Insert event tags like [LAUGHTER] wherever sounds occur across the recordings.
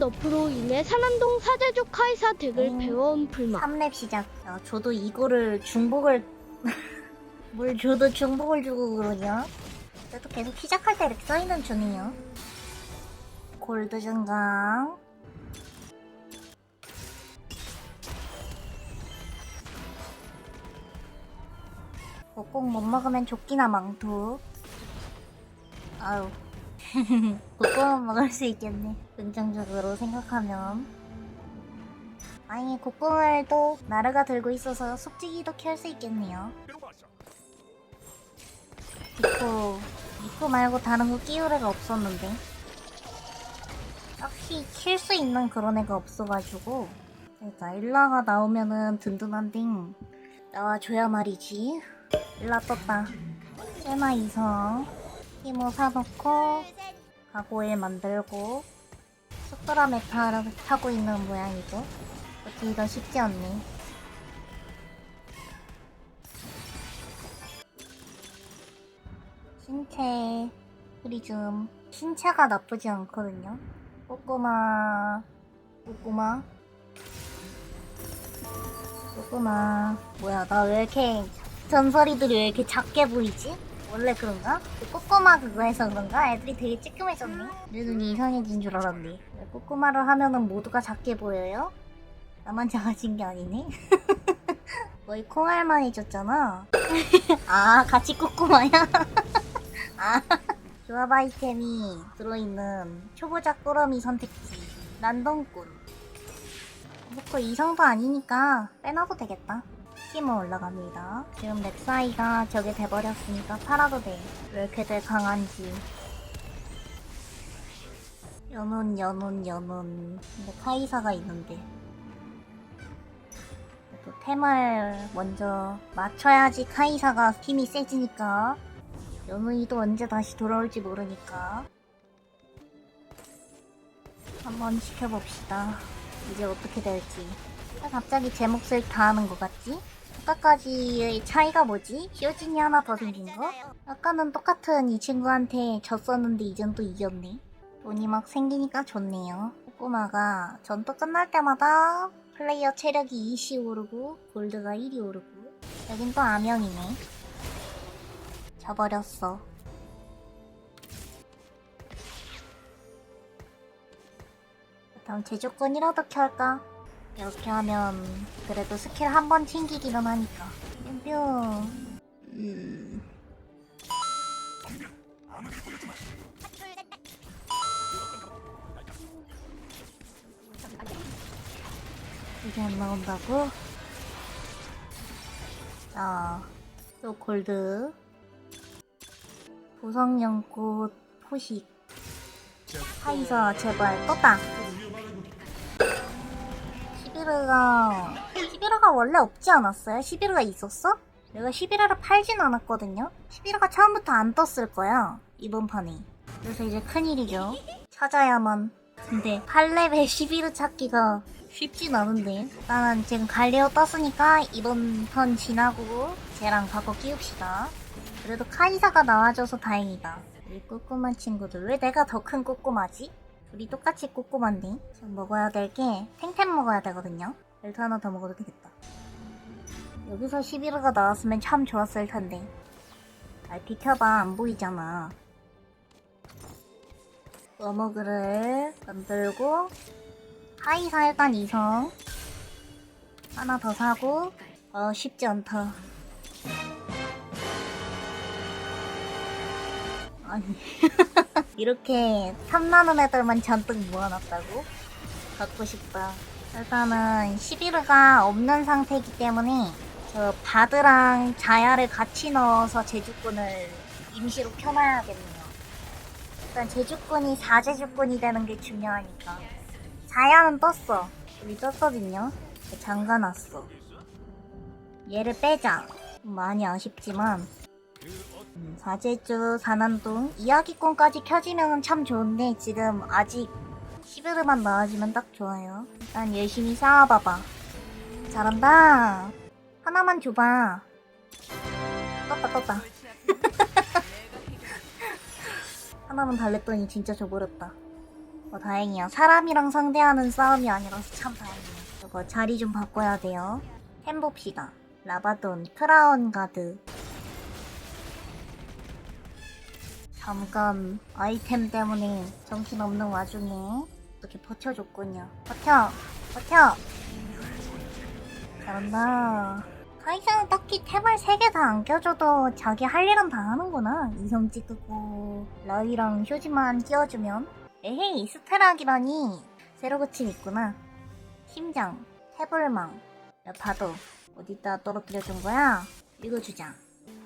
너프로 인해 산안동 사제족 카이사 덱을 음. 배워온 불마 3렙 시작. 야, 저도 이거를 중복을 [LAUGHS] 뭘 줘도 중복을 주고 그러냐? 그래도 계속 시작할 때 이렇게 써있는 중이에요. 골드 증강. 꼭못 먹으면 조끼나 망토. 아유. 국뽕은 먹을 수 있겠네. 긍정적으로 생각하면. 아니, 국뽕을 또 나르가 들고 있어서 속지기도 켤 수 있겠네요. 미코, 미코 말고 다른 거 끼울 애가 없었는데. 딱히 킬 수 있는 그런 애가 없어가지고. 그러니까 일라가 나오면은 든든한데 나와줘야 말이지. 일라 떴다. 세나 이성. 티모 사놓고 가고일 만들고 숫드라 메타를 타고 있는 모양이죠. 어떻게가 쉽지 않네. 신체 프리즘 신체가 나쁘지 않거든요. 꼬꼬마 꼬꼬마 꼬꼬마 뭐야 나 왜 이렇게 전설이들이 왜 이렇게 작게 보이지? 원래 그런가? 그 꼬꼬마 그거 해서 그런가? 애들이 되게 찌끔해졌네. 내 눈이 이상해진 줄 알았네. 왜 꼬꼬마를 하면은 모두가 작게 보여요? 나만 작아진 게 아니네. [LAUGHS] 거의 콩알만해졌잖아. [LAUGHS] 아, 같이 꼬꼬마야? [LAUGHS] 아, 조합 아이템이 들어있는 초보자 꾸러미 선택지. 난동꾼. 뭐그 이성도 아니니까 빼놔도 되겠다. 힘은 올라갑니다. 지금 렉사이가 저게 돼버렸으니까 팔아도 돼. 왜 이렇게들 강한지. 연운, 연운, 연운. 근데 카이사가 있는데. 또 템을 먼저 맞춰야지 카이사가 힘이 세지니까. 연운이도 언제 다시 돌아올지 모르니까. 한번 지켜봅시다. 이제 어떻게 될지. 갑자기 제 몫을 다 하는 것 같지? 아까까지의 차이가 뭐지? 히어진이 하나 더 생긴 거? 아까는 똑같은 이 친구한테 졌었는데 이젠 또 이겼네. 돈이 막 생기니까 좋네요. 꼬마가 전투 끝날 때마다 플레이어 체력이 2씩 오르고 골드가 1이 오르고 여긴 또 암영이네. 져버렸어. 다음 제조건이라도 켤까? 이렇게 하면 그래도 스킬 한 번 튕기기는 하니까. 뿅뿅 음. 이게 안 나온다고? 자, 또 골드. 보성연꽃 포식. 하이사 제발 떴다 시비르가 시비르가 원래 없지 않았어요? 시비르가 있었어? 내가 시비르를 팔진 않았거든요. 시비르가 처음부터 안 떴을 거야 이번 판에. 그래서 이제 큰일이죠. 찾아야만. 근데 8렙의 시비르 찾기가 쉽진 않은데. 일단은 지금 갈리오 떴으니까 이번 턴 지나고 쟤랑 바꿔 끼웁시다. 그래도 카이사가 나와줘서 다행이다. 이 꼬꼬만 친구들 왜 내가 더 큰 꼬꼬마지? 둘이 똑같이 꼬꼬만데 지금 먹어야 될 게 탱탱 먹어야 되거든요. 벨트 하나 더 먹어도 되겠다. 여기서 11호가 나왔으면 참 좋았을 텐데. 날 비켜봐. 안 보이잖아. 워머그를 만들고 하이사 일단 2성 하나 더 사고 어 쉽지 않다 아니 [LAUGHS] 이렇게 탐나는 애들만 잔뜩 모아놨다고? 갖고 싶다. 일단은 11가 없는 상태이기 때문에 저 바드랑 자야를 같이 넣어서 제주꾼을 임시로 켜놔야겠네요. 일단 제주꾼이 4제주꾼이 되는 게 중요하니까. 자야는 떴어. 여기 떴거든요. 잠가놨어. 얘를 빼자. 좀 많이 아쉽지만 음, 사제주 산안동 이야기권까지 켜지면 참 좋은데 지금 아직 시베르만 나와주면 딱 좋아요. 일단 열심히 쌓아봐봐. 잘한다. 하나만 줘봐. 떴다 떴다. [LAUGHS] 하나만 달랬더니 진짜 줘버렸다. 어, 다행이야. 사람이랑 상대하는 싸움이 아니라서 참 다행이야. 이거 자리 좀 바꿔야 돼요. 템 봅시다. 라바돈, 크라운 가드. 잠깐 아이템 때문에 정신없는 와중에 이렇게 버텨줬군요. 버텨! 버텨! 잘한다. 카이사는 딱히 템을 3개 다 안 껴줘도 자기 할 일은 다 하는구나. 이성 찍고 라이랑 효지만 끼워주면. 에헤이, 스테락이라니. 새로 고침 있구나. 심장, 태블망. 야, 봐도. 어디다 떨어뜨려준 거야? 읽어주자.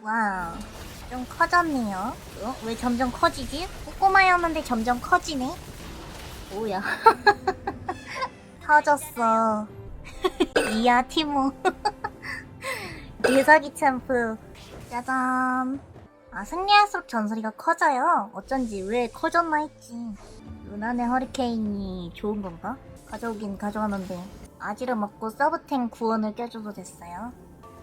와우. 좀 커졌네요. 어? 왜 점점 커지지? 꼬꼬마였는데 점점 커지네? 뭐야. [LAUGHS] 터졌어. [LAUGHS] 이야, 티모. [LAUGHS] 유석이 챔프. 짜잔. 아, 승리할수록 전설이가 커져요. 어쩐지 왜 커졌나 했지. 루난의 허리케인이 좋은 건가? 가져오긴 가져왔는데. 아지를 먹고 서브탱 구원을 껴줘도 됐어요.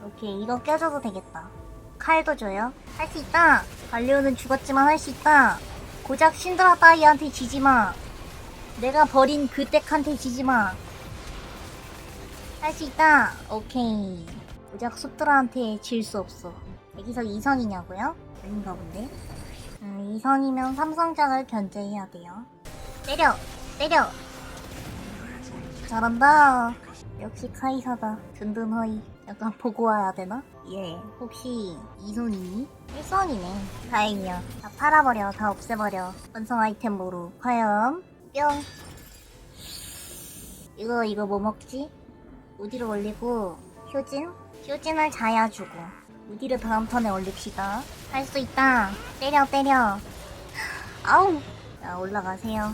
오케이, 이거 껴줘도 되겠다. 칼도 줘요. 할 수 있다. 발리오는 죽었지만 할 수 있다. 고작 신드라 따이한테 지지 마. 내가 버린 그 덱한테 지지 마. 할 수 있다. 오케이. 고작 숲들한테 질 수 없어. 여기서 2성이냐고요? 아닌가 본데. 음, 2성이면 삼성장을 견제해야 돼요. 때려! 때려! 잘한다. 역시 카이사다. 든든허이. 약간 보고 와야 되나? 예. 혹시 이손이니? 1선이네. 다행이야. 다 팔아버려. 다 없애버려. 완성 아이템으로. 과연 뿅. 이거 이거 뭐 먹지? 우디를 올리고 효진? 효진을 자야 주고 우디를 다음 턴에 올립시다. 할 수 있다. 때려 때려. 아우. 자 올라가세요.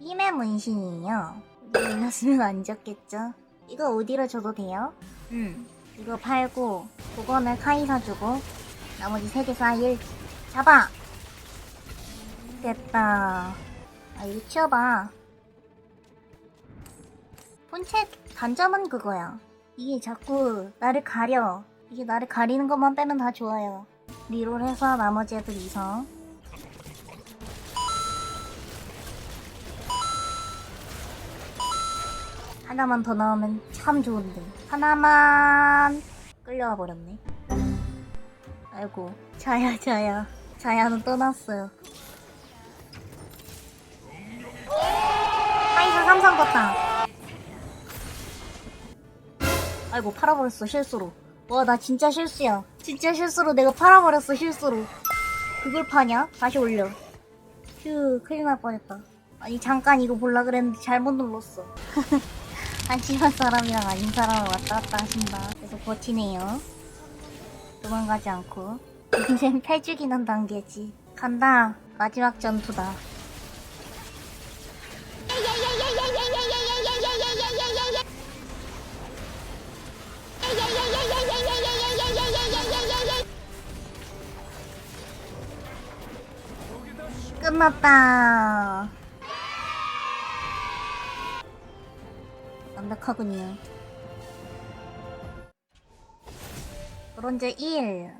힘의 문신이에요. 이랬으면 안 적겠죠? 이거 어디로 줘도 돼요? 응. 이거 팔고, 그거는 카이 사 주고, 나머지 세개 쌓일. 잡아! 됐다. 아, 이거 치워봐. 본체 단점은 그거야. 이게 자꾸 나를 가려. 이게 나를 가리는 것만 빼면 다 좋아요. 리롤 해서 나머지 애들 이성. 하나만 더 나오면 참 좋은데. 하나만 끌려와 버렸네. 아이고, 자야, 자야. 자야는 떠났어요. 하이사 삼성 떴다. 아이고, 팔아버렸어, 실수로. 와, 나 진짜 실수야. 진짜 실수로 내가 팔아버렸어, 실수로. 그걸 파냐? 다시 올려. 휴, 큰일 날 뻔했다. 아니, 잠깐 이거 볼라 그랬는데 잘못 눌렀어. [LAUGHS] 한심한 사람이랑 아닌 사람을 왔다 갔다 하신다. 계속 버티네요. 도망가지 않고. 인생 패죽이는 단계지. 간다. 마지막 전투다. 끝났다. 완벽하군요. 브론즈 1.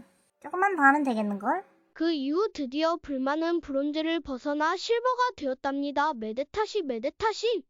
조금만 더 하면 되겠는걸? 그 이후 드디어 불만은 브론즈를 벗어나 실버가 되었답니다. 메데타시 메데타시.